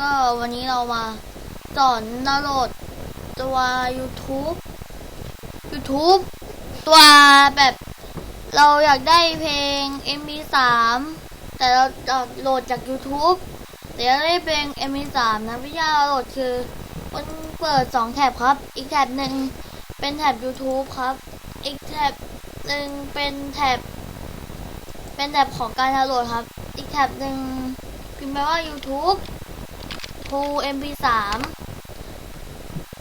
ก็วันนี้เรามาสอนดาวน์โหลดตัว YouTube YouTube ตัวแบบเราอยากได้เพลง MP3 แต่เราเราโหลดจาก YouTube แต่อยากได้เพลง MP3 นะวิธีกาโหลดคือมันเปิด2แท็บครับ อีกแท็บหนึ่งเป็นแท็บ YouTube ครับ อีกแท็บหนึ่งเป็นแท็บเป็นแท็บของการดาวน์โหลดครับ อีกแท็บหนึ่งพิมพ์ไปว่า YouTube 2 MP3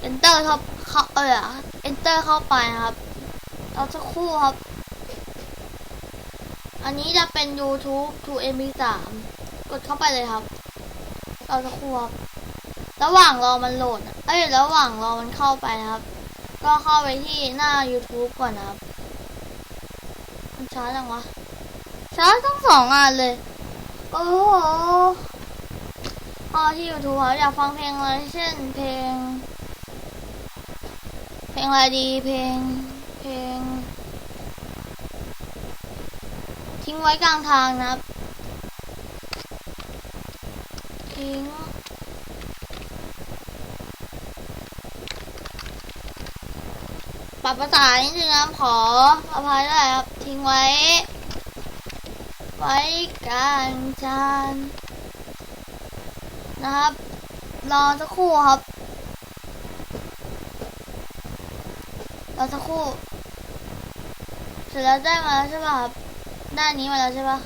Enter ครับเข้าเออ Enter เข้าไปนะครับเอาสักครู่ครับ อันนี้จะเป็น YouTube 2 MP3 กดเข้าไปเลยครับเอาสักครู่ครับ ระหว่างรอมันโหลด เอ้ย ระหว่างรอมันเข้าไปนะครับ ก็เข้าไปที่หน้า YouTube ก่อนนะครับ มันช้าจังวะ ช้าทั้งสองอันเลย โอ้โห พอที่ YouTube ครับอยากฟังเพลงอะไรเช่นเพลง เพลงอะไรดีเพลง เพลง ทิ้งไว้กลางทางนะครับ ทิ้งปรับภาษานิดนึงนะขออภัยด้วยครับ ทิ้งไว้ ไว้กลางจาน นะครับ รอสักครู่ครับ รอสักครู่ เสร็จแล้วได้มาแล้วใช่ป่ะครับได้อันนี้มาแล้วใช่ป่ะ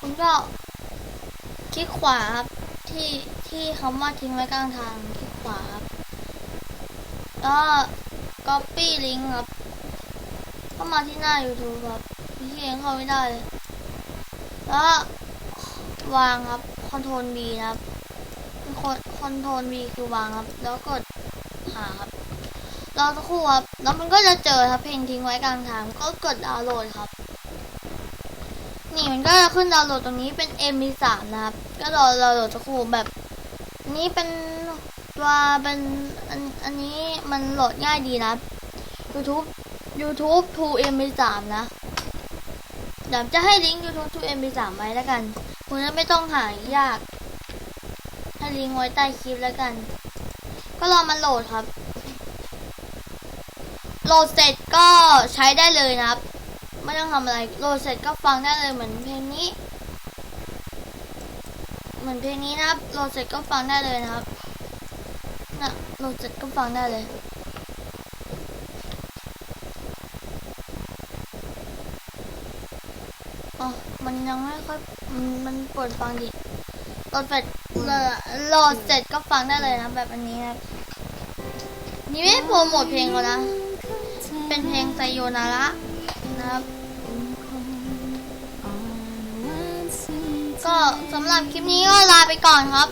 คุณก็คลิกขวาครับ ที่ที่คำว่าทิ้งไว้กลางทาง คลิกขวาครับ แล้ว copy link ครับ เข้ามาที่หน้า YouTube ครับพี่เองเข้าไม่ได้เลยแล้ววางครับ Ctrl B นะครับ คอนโทรล B คือวางครับ แล้วกดหาครับรอสักครู่ครับ แล้วมันก็จะเจอครับเพลงทิ้งไว้กลางทาง ก็กดดาวน์โหลดครับ นี่มันก็จะขึ้นดาวน์โหลดตรงนี้เป็น MP3 นะครับ ก็รอดาวน์โหลดสักครู่แบบ นี้เป็นตัวเป็นอันอันนี้มันโหลดง่ายดีนะ YouTube YouTube 2 MP3 นะเดี๋ยวจะให้ลิงก์ YouTube 2 MP3 ไว้แล้วกัน คุณจะไม่ต้องหายาก ลิงก์ไว้ใต้คลิปแล้วกัน ก็รอมันโหลดครับ โหลดเสร็จก็ใช้ได้เลยนะครับ ไม่ต้องทำอะไร โหลดเสร็จก็ฟังได้เลยเหมือนเพลงนี้ เหมือนเพลงนี้นะครับ โหลดเสร็จก็ฟังได้เลยนะครับนะโหลดเสร็จก็ฟังได้เลยอ๋อมันยังไม่ค่อยมันมันเปิดฟังดิ ดเสร็จโหลดโหลดเสร็จก็ฟังได้เลยนะแบบอันนี้นะครับนี่ไม่โปรโมทเพลงเขานะ เป็นเพลงไซโยนาระนะครับ ก็สำหรับคลิปนี้ก็ลาไปก่อนครับ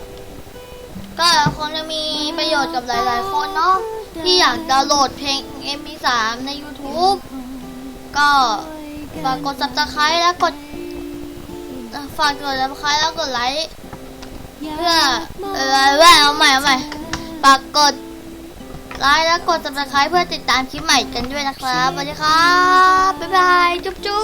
ก็คงจะมีประโยชน์กับหลาย ๆ คนเนาะที่อยากดาวน์โหลดเพลง MP3 ใน YouTube ก็ฝากกด subscribe แล้วกดฝากกด subscribe แล้วกดไลค์ เพื่อเออเอาใหม่เอาใหม่ฝากกดไลค์และกดติดตามเพื่อติดตามคลิปใหม่กันด้วยนะครับสวัสดีครับ บ๊ายบาย จุ๊บจุ๊บ